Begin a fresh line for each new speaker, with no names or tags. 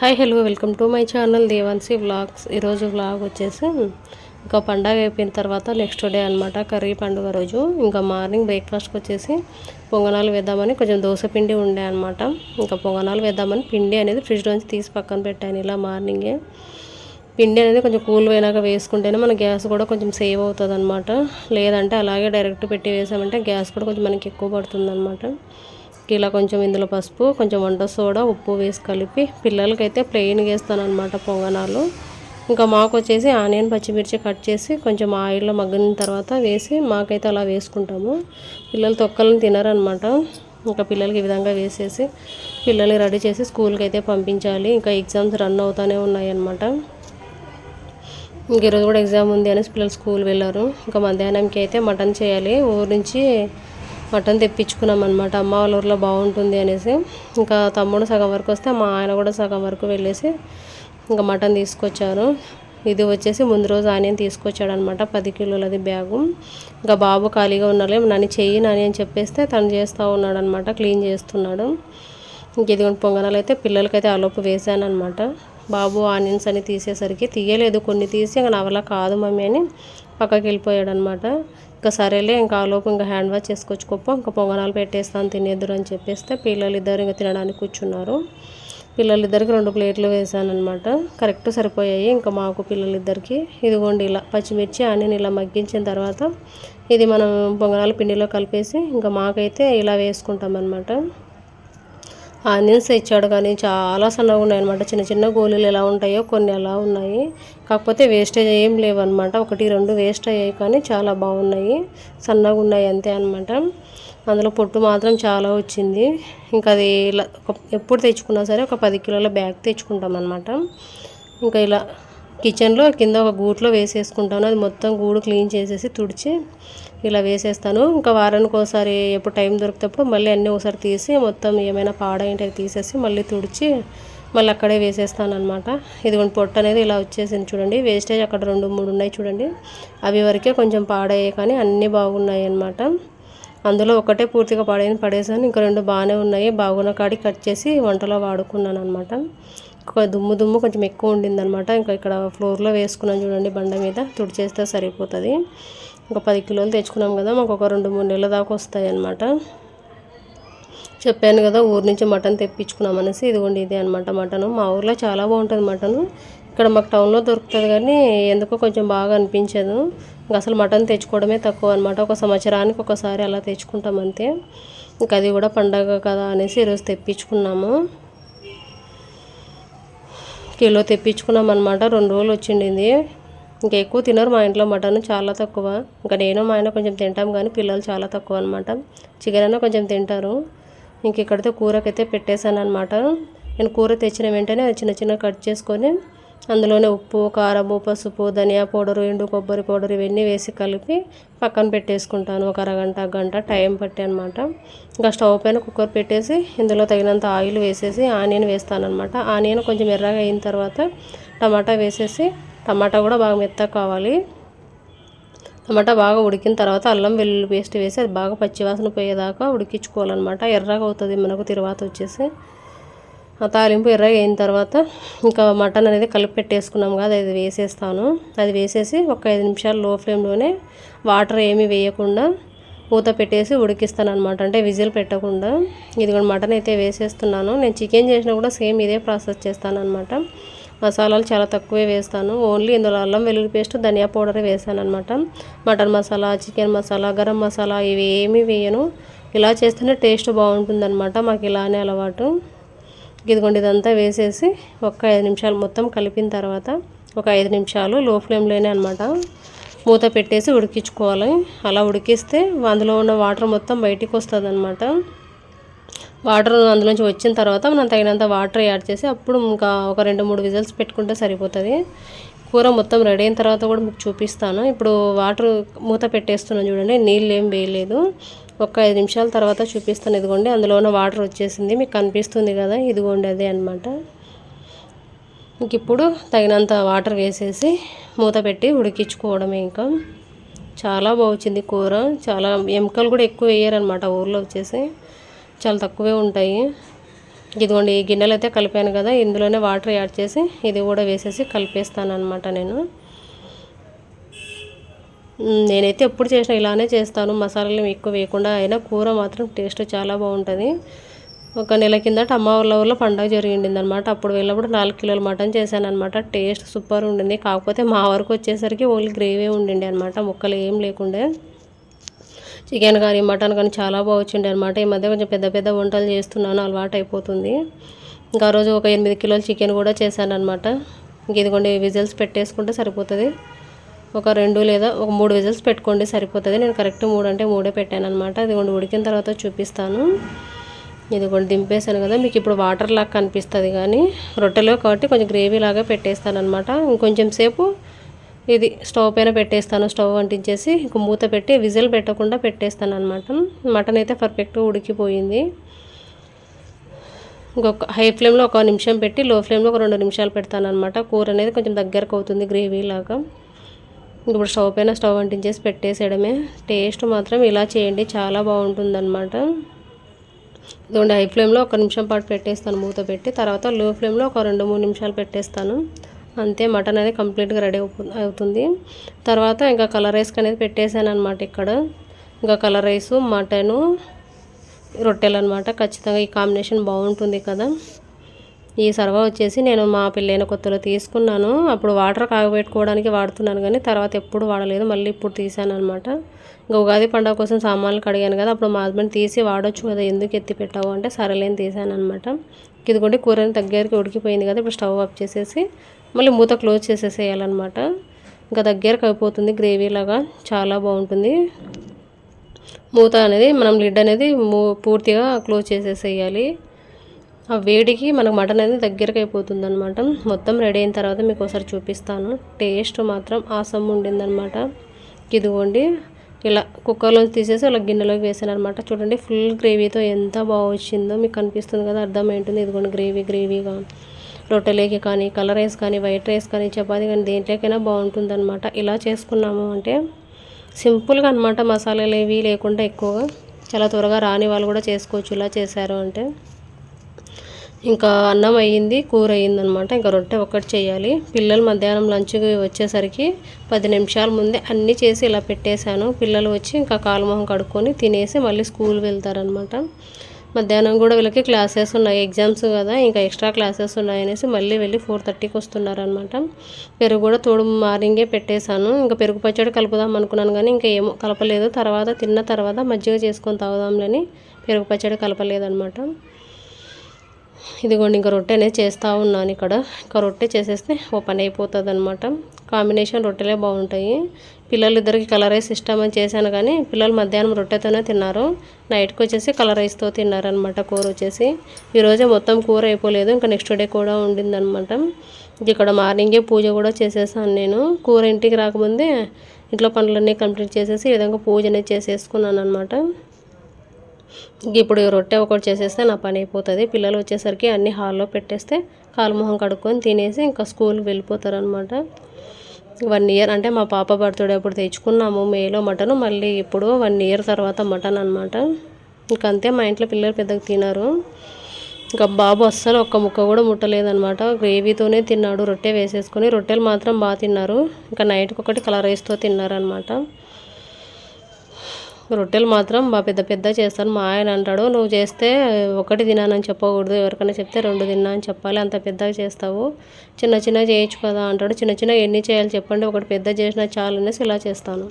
Hi hello welcome to my channel Devanshi vlogs. ఈరోజు vlog వచ్చేసి ఇంకా పండగ అయిపోయిన తర్వాత నెక్స్ట్ డే అనమాట కర్రీ పండుగ రోజు. ఇంకా మార్నింగ్ బ్రేక్ఫాస్ట్కి వచ్చేసి పొంగనాలు వేద్దామని కొంచెం దోశ పిండి ఉండే అనమాట ఇంకా పొంగనాలు వేద్దామని పిండి అనేది ఫ్రిడ్జ్ నుంచి తీసి పక్కన పెట్టాను ఇలా మార్నింగే. పిండి అనేది కొంచెం కూల్ పోయినాక వేసుకుంటేనే మన గ్యాస్ కూడా కొంచెం సేవ్ అవుతుంది అనమాట లేదంటే అలాగే డైరెక్ట్ పెట్టి వేసామంటే గ్యాస్ కూడా కొంచెం మనకి ఎక్కువ పడుతుంది అనమాట ఇలా కొంచెం ఇందులో పసుపు కొంచెం వంట సోడా ఉప్పు వేసి కలిపి పిల్లలకైతే ప్లెయిన్గా వేస్తాను అనమాట పొంగనాలు. ఇంకా మాకు వచ్చేసి ఆనియన్ పచ్చిమిర్చి కట్ చేసి కొంచెం ఆయిల్లో మగ్గిన తర్వాత వేసి మాకైతే అలా వేసుకుంటాము. పిల్లలు తొక్కలను తినరనమాట ఇంకా పిల్లలకి ఈ విధంగా వేసేసి పిల్లల్ని రెడీ చేసి స్కూల్కి అయితే పంపించాలి. ఇంకా ఎగ్జామ్స్ రన్ అవుతూనే ఉన్నాయి అనమాట ఇంక ఈరోజు కూడా ఎగ్జామ్ ఉంది అనేసి పిల్లలు స్కూల్ వెళ్ళారు. ఇంకా మధ్యాహ్నంకి అయితే మటన్ చేయాలి. ఊరు నుంచి మటన్ తెప్పించుకున్నాం అనమాట అమ్మ వాళ్ళ ఊర్లో బాగుంటుంది అనేసి. ఇంకా తమ్ముడు సగం వరకు వస్తే మా ఆయన కూడా సగం వరకు వెళ్ళేసి ఇంకా మటన్ తీసుకొచ్చారు. ఇది వచ్చేసి ముందు రోజు ఆనియన్ తీసుకొచ్చాడు అనమాట పది కిలోలది బ్యాగు. ఇంకా బాబు ఖాళీగా ఉన్నాడు నన్ను చెయ్యి నాని అని చెప్పేస్తే తను చేస్తూ ఉన్నాడు అనమాట క్లీన్ చేస్తున్నాడు. ఇంక ఇదిగోండి పొంగనాలు అయితే పిల్లలకైతే అలోపు వేసాను అనమాట బాబు ఆనియన్స్ అని తీసేసరికి తీయలేదు కొన్ని తీసి ఇంకా నా వల్ల కాదు మమ్మీ అని పక్కకి వెళ్ళిపోయాడు అనమాట ఇంకా సరేలే ఇంకా ఆలోపు ఇంకా హ్యాండ్ వాష్ చేసుకొచ్చుకోప ఇంకా పొంగనాలు పెట్టేస్తాను తినేద్దరు అని చెప్పేస్తే పిల్లలు ఇద్దరు ఇంకా తినడానికి కూర్చున్నారు. పిల్లలిద్దరికి రెండు ప్లేట్లు వేసాను అనమాట కరెక్ట్ సరిపోయాయి ఇంకా మాకు పిల్లలిద్దరికి. ఇదిగోండి ఇలా పచ్చిమిర్చి ఆనియన్ ఇలా మగ్గించిన తర్వాత ఇది మనం పొంగనాలు పిండిలో కలిపేసి ఇంకా మాకైతే ఇలా వేసుకుంటాం అనమాట ఆనియన్స్ ఇచ్చాడు కానీ చాలా సన్నగా ఉన్నాయి అనమాట చిన్న చిన్న గోళీలు ఎలా ఉంటాయో కొన్ని ఎలా ఉన్నాయి. కాకపోతే వేస్టేజ్ ఏం లేవన్నమాట. ఒకటి రెండు వేస్ట్ అయ్యాయి కానీ చాలా బాగున్నాయి. సన్నగా ఉన్నాయి అంతే అనమాట అందులో పొట్టు మాత్రం చాలా వచ్చింది. ఇంకా అది ఇలా ఎప్పుడు తెచ్చుకున్నా సరే ఒక పది కిలోల బ్యాగ్ తెచ్చుకుంటాం అనమాట ఇంకా ఇలా కిచెన్లో కింద ఒక గూట్లో వేసేసుకుంటాను. అది మొత్తం గూడు క్లీన్ చేసేసి తుడిచి ఇలా వేసేస్తాను. ఇంకా వారానికి ఒకసారి ఎప్పుడు టైం దొరికినప్పుడు మళ్ళీ అన్నీ ఒకసారి తీసి మొత్తం ఏమైనా పాడైంటే తీసేసి మళ్ళీ తుడిచి మళ్ళీ అక్కడే వేసేస్తాను అనమాట ఇదిగోండి పొట్టు అనేది ఇలా వచ్చేసింది చూడండి. వేస్టేజ్ అక్కడ రెండు మూడు ఉన్నాయి చూడండి. అవి వరకే కొంచెం పాడయ్యాయి కానీ అన్నీ బాగున్నాయి అనమాట అందులో ఒకటే పూర్తిగా పడేది పడేసాను. ఇంకా రెండు బాగానే ఉన్నాయి. బాగున్న కాడి కట్ చేసి వంటలో వాడుకున్నాను అనమాట దుమ్ము దుమ్ము కొంచెం ఎక్కువ ఉండింది అనమాట ఇంకా ఇక్కడ ఫ్లోర్లో వేసుకున్నాను చూడండి బండ మీద. తుడిచేస్తే సరిపోతుంది. ఇంకా పది కిలోలు తెచ్చుకున్నాం కదా మాకు ఒక రెండు మూడు నెలల దాకా వస్తాయి అనమాట చెప్పాను కదా ఊరి నుంచి మటన్ తెప్పించుకున్నాం అనేసి. ఇదిగోండి ఇదే అనమాట మటను. మా ఊర్లో చాలా బాగుంటుంది మటను. ఇక్కడ మాకు టౌన్లో దొరుకుతుంది కానీ ఎందుకో కొంచెం బాగా అనిపించదు. ఇంకా అసలు మటన్ తెచ్చుకోవడమే తక్కువ అనమాట ఒక సంవత్సరానికి ఒకసారి అలా తెచ్చుకుంటాం అంతే. ఇంకా అది కూడా పండగ కదా అనేసి ఈరోజు తెప్పించుకున్నాము. కిలో తెప్పించుకున్నాం అనమాట రెండు రోజులు వచ్చిండింది. ఇంకా ఎక్కువ తినరు మా ఇంట్లో మటన్ చాలా తక్కువ. ఇంకా నేను మా ఆయన కొంచెం తింటాం కానీ పిల్లలు చాలా తక్కువ అనమాట చికెన్ అయినా కొంచెం తింటారు. ఇంక ఇక్కడితో కూరకైతే పెట్టేశాను అనమాట నేను కూర తెచ్చిన వెంటనే చిన్న చిన్న కట్ చేసుకొని అందులోనే ఉప్పు కారము పసుపు ధనియా పౌడరు ఎండు కొబ్బరి పౌడర్ ఇవన్నీ వేసి కలిపి పక్కన పెట్టేసుకుంటాను. ఒక అరగంట గంట టైం పట్టి అనమాట ఇంకా స్టవ్ పైన కుక్కర్ పెట్టేసి ఇందులో తగినంత ఆయిల్ వేసేసి ఆనియన్ వేస్తాను అనమాట ఆనియన్ కొంచెం ఎర్రగా అయిన తర్వాత టమాటా వేసేసి టమాటా కూడా బాగా మెత్తగా కావాలి. టమాటా బాగా ఉడికిన తర్వాత అల్లం వెల్లుల్లి పేస్ట్ వేసి అది బాగా పచ్చివాసన పోయేదాకా ఉడికించుకోవాలన్నమాట. ఎర్రగా అవుతుంది మనకు తర్వాత వచ్చేసి. ఆ తాలింపు ఎర్రగా అయిన తర్వాత ఇంకా మటన్ అనేది కలిపి పెట్టేసుకున్నాం కదా అది వేసేస్తాను. అది వేసేసి ఒక ఐదు నిమిషాలు లో ఫ్లేమ్లోనే వాటర్ ఏమీ వేయకుండా మూత పెట్టేసి ఉడికిస్తాను అనమాట అంటే విజిల్ పెట్టకుండా. ఇది కూడా మటన్ అయితే వేసేస్తున్నాను. నేను చికెన్ చేసినా కూడా సేమ్ ఇదే ప్రాసెస్ చేస్తాను అనమాట మసాలాలు చాలా తక్కువే వేస్తాను. ఓన్లీ ఇందులో అల్లం వెల్లుల్లి పేస్ట్ ధనియా పౌడర్ వేసాను అనమాట మటన్ మసాలా చికెన్ మసాలా గరం మసాలా ఇవి ఏమీ వేయను. ఇలా చేస్తేనే టేస్ట్ బాగుంటుందన్నమాట. మాకు ఇలానే అలవాటు. ఇదిగోండి ఇదంతా వేసేసి ఒక ఐదు నిమిషాలు మొత్తం కలిపిన తర్వాత ఒక ఐదు నిమిషాలు లో ఫ్లేమ్లోనే అనమాట మూత పెట్టేసి ఉడికించుకోవాలి. అలా ఉడికిస్తే అందులో ఉన్న వాటర్ మొత్తం బయటికి వస్తుంది అనమాట వాటర్ అందులోంచి వచ్చిన తర్వాత మనం తగినంత వాటర్ యాడ్ చేసి అప్పుడు ఇంకా ఒక రెండు మూడు విజిల్స్ పెట్టుకుంటే సరిపోతుంది. కూర మొత్తం రెడీ అయిన తర్వాత కూడా మీకు చూపిస్తాను. ఇప్పుడు వాటర్ మూత పెట్టేస్తున్నాను చూడండి నీళ్ళు ఏం వేయలేదు. ఒక ఐదు నిమిషాల తర్వాత చూపిస్తాను. ఇదిగోండి అందులో వాటర్ వచ్చేసింది. మీకు కనిపిస్తుంది కదా? ఇదిగోండి అదే అనమాట ఇంక ఇప్పుడు తగినంత వాటర్ వేసేసి మూత పెట్టి ఉడికించుకోవడమే ఇంకా. చాలా బాగుంది కూర. చాలా ఎముకలు కూడా ఎక్కువ వేయరనమాట ఊర్లో వచ్చేసి. చాలా తక్కువే ఉంటాయి. ఇదిగోండి ఈ గిన్నెలు అయితే కలిపాను కదా ఇందులోనే వాటర్ యాడ్ చేసి ఇది కూడా వేసేసి కలిపేస్తాను అనమాట నేను. నేనైతే ఎప్పుడు చేసినా ఇలానే చేస్తాను. మసాలాలు ఎక్కువ వేయకుండా అయినా కూర మాత్రం టేస్ట్ చాలా బాగుంటుంది. ఒక నెల కిందట అమ్మ వాళ్ళ ఊళ్ళో పండగ జరిగింది అనమాట అప్పుడు వెళ్ళినప్పుడు నాలుగు కిలోల మటన్ చేశాను అనమాట టేస్ట్ సూపర్ ఉండింది. కాకపోతే మా వరకు వచ్చేసరికి ఓన్లీ గ్రేవీ ఉండింది అనమాట ముక్కలు ఏం లేకుండే. చికెన్ కానీ మటన్ కానీ చాలా బాగా వచ్చిండే అనమాట ఈ మధ్య కొంచెం పెద్ద పెద్ద వంటలు చేస్తున్నాను. అలవాటు అయిపోతుంది ఇంకా రోజు ఒక ఎనిమిది కిలోలు చికెన్ కూడా చేశాను అనమాట ఇంక ఇదిగోండి విజిల్స్ పెట్టేసుకుంటే సరిపోతుంది. ఒక రెండు లేదా ఒక మూడు విజిల్స్ పెట్టుకోండి సరిపోతుంది. నేను కరెక్ట్ మూడు అంటే మూడే పెట్టాను అనమాట ఇదిగోండి ఉడికిన తర్వాత చూపిస్తాను. ఇదిగోండి దింపేసాను కదా. మీకు ఇప్పుడు వాటర్ లాగా కనిపిస్తుంది కానీ రొట్టెలో కాబట్టి కొంచెం గ్రేవీ లాగా పెట్టేస్తాను అనమాట ఇంకొంచెం సేపు ఇది స్టవ్ పైన పెట్టేస్తాను స్టవ్ అంటించేసి ఇంక మూత పెట్టి విజిల్ పెట్టకుండా పెట్టేస్తాను అనమాట మటన్ అయితే పర్ఫెక్ట్గా ఉడికిపోయింది. ఇంకొక హై ఫ్లేమ్లో ఒక నిమిషం పెట్టి లో ఫ్లేమ్లో ఒక రెండు నిమిషాలు పెడతాను అనమాట కూర అనేది కొంచెం దగ్గరకు అవుతుంది గ్రేవీ లాగా. ఇప్పుడు స్టవ్ పైన స్టవ్ అంటించేసి పెట్టేసేయడమే. టేస్ట్ మాత్రం ఇలా చేయండి చాలా బాగుంటుంది అనమాట ఇదిగోండి హై ఫ్లేమ్లో ఒక నిమిషం పాటు పెట్టేస్తాను మూత పెట్టి. తర్వాత లో ఫ్లేమ్లో ఒక రెండు మూడు నిమిషాలు పెట్టేస్తాను. అంతే మటన్ అనేది కంప్లీట్గా రెడీ అవుతుంది. తర్వాత ఇంకా కలర్ రైస్కి అనేది పెట్టేశాను అనమాట ఇక్కడ. ఇంకా కలర్ రైసు మటను రొట్టెలు అనమాట ఖచ్చితంగా ఈ కాంబినేషన్ బాగుంటుంది కదా. ఈ సర్వా వచ్చేసి నేను మా పెళ్ళైన కొత్తలో తీసుకున్నాను. అప్పుడు వాటర్ కాగబెట్టుకోవడానికి వాడుతున్నాను కానీ తర్వాత ఎప్పుడు వాడలేదు. మళ్ళీ ఇప్పుడు తీసాను అనమాట ఇంకా ఉగాది పండుగ కోసం సామాన్లు కడిగాను కదా అప్పుడు మా హస్బెండ్ తీసి వాడొచ్చు కదా ఎందుకు ఎత్తి పెట్టావు అంటే సరేలేని తీసాను అనమాట ఇదిగోండి కూరని దగ్గరికి ఉడికిపోయింది కదా ఇప్పుడు స్టవ్ ఆఫ్ చేసేసి మళ్ళీ మూత క్లోజ్ చేసేసేయాలన్నమాట. ఇంకా దగ్గరకు అయిపోతుంది గ్రేవీ లాగా చాలా బాగుంటుంది. మూత అనేది మనం లిడ్ అనేది పూర్తిగా క్లోజ్ చేసేసేయాలి. ఆ వేడికి మనకు మటన్ అనేది దగ్గరకు అయిపోతుంది అనమాట మొత్తం రెడీ అయిన తర్వాత మీకు ఒకసారి చూపిస్తాను. టేస్ట్ మాత్రం ఆసం ఉండిందనమాట ఇదిగోండి ఇలా కుక్కర్లోంచి తీసేసి అలా గిన్నెలోకి వేసాను అనమాట చూడండి ఫుల్ గ్రేవీతో ఎంత బాగా వచ్చిందో మీకు కనిపిస్తుంది కదా అర్థమైంటుంది ఇదిగోండి గ్రేవీ గ్రేవీగా రొట్టెలేకి కానీ కలర్ రైస్ కానీ వైట్ రైస్ కానీ చపాతీ కానీ దేంట్లోకైనా బాగుంటుంది అనమాట ఇలా చేసుకున్నాము అంటే సింపుల్గా అనమాట మసాలాలు ఏవి లేకుండా ఎక్కువగా. చాలా త్వరగా రాని వాళ్ళు కూడా చేసుకోవచ్చు ఇలా చేశారు అంటే. ఇంకా అన్నం అయ్యింది కూర అయ్యిందనమాట ఇంకా రొట్టె ఒక్కటి చేయాలి. పిల్లలు మధ్యాహ్నం లంచ్కి వచ్చేసరికి పది నిమిషాల ముందే అన్నీ చేసి ఇలా పెట్టేశాను. పిల్లలు వచ్చి ఇంకా కాలుమొహం కడుక్కొని తినేసి మళ్ళీ స్కూల్ వెళ్తారనమాట మధ్యాహ్నం కూడా వీళ్ళకి క్లాసెస్ ఉన్నాయి ఎగ్జామ్స్ కదా ఇంకా ఎక్స్ట్రా క్లాసెస్ ఉన్నాయనేసి మళ్ళీ వెళ్ళి ఫోర్ థర్టీకి వస్తున్నారనమాట పెరుగు కూడా తోడు మార్నింగే పెట్టేశాను. ఇంకా పెరుగు పచ్చడి కలుపుదాం అనుకున్నాను కానీ ఇంకా ఏమో కలపలేదు. తర్వాత తిన్న తర్వాత మజ్జిగ చేసుకొని తాగుదాంలని పెరుగు పచ్చడి కలపలేదనమాట ఇదిగోండి ఇంకా రొట్టె అనేది చేస్తూ ఉన్నాను ఇక్కడ. ఇంకా రొట్టె చేసేస్తే ఓ పని అయిపోతుంది అనమాట కాంబినేషన్ రొట్టెలే బాగుంటాయి. పిల్లలు ఇద్దరికి కలర్ రైస్ ఇష్టం అని చేశాను కానీ పిల్లలు మధ్యాహ్నం రొట్టెతోనే తిన్నారు. నైట్కి వచ్చేసి కలర్ రైస్తో తిన్నారనమాట కూర వచ్చేసి. ఈరోజే మొత్తం కూర అయిపోలేదు ఇంకా నెక్స్ట్ డే కూడా ఉండిందనమాట ఇక్కడ మార్నింగే పూజ కూడా చేసేసాను నేను. కూర ఇంటికి రాకముందే ఇంట్లో పనులన్నీ కంప్లీట్ చేసేసి ఈ విధంగా పూజ అనేది చేసేసుకున్నాను అనమాట ఇప్పుడు రొట్టె ఒకటి చేసేస్తే నా పని అయిపోతుంది. పిల్లలు వచ్చేసరికి అన్ని హాల్లో పెట్టేస్తే కాలు మొహం కడుక్కొని తినేసి ఇంకా స్కూల్కి వెళ్ళిపోతారనమాట వన్ ఇయర్ అంటే మా పాప బర్త్డే అప్పుడు తెచ్చుకున్నాము మేలో మటన్ మళ్ళీ ఇప్పుడు వన్ ఇయర్ తర్వాత మటన్ అనమాట ఇంకంతే మా ఇంట్లో పిల్లలు పెద్దగా తినరు. ఇంకా బాబు అస్సలు ఒక్క ముక్క కూడా ముట్టలేదనమాట గ్రేవీతోనే తిన్నాడు రొట్టె వేసేసుకొని. రొట్టెలు మాత్రం బాగా తిన్నారు. ఇంకా నైట్కి ఒకటి కలర్ రైస్తో తిన్నారనమాట రొట్టెలు మాత్రం బాగా పెద్ద పెద్ద చేస్తాను. మా ఆయన అంటాడు నువ్వు చేస్తే ఒకటి తినానని చెప్పకూడదు. ఎవరికైనా చెప్తే రెండు తిన్నా అని చెప్పాలి. అంత పెద్దగా చేస్తావు. చిన్న చిన్న చేయొచ్చు కదా అంటాడు. చిన్న చిన్న ఎన్ని చేయాలి చెప్పండి. ఒకటి పెద్ద చేసినా చాలు అనేసి ఇలా చేస్తాను.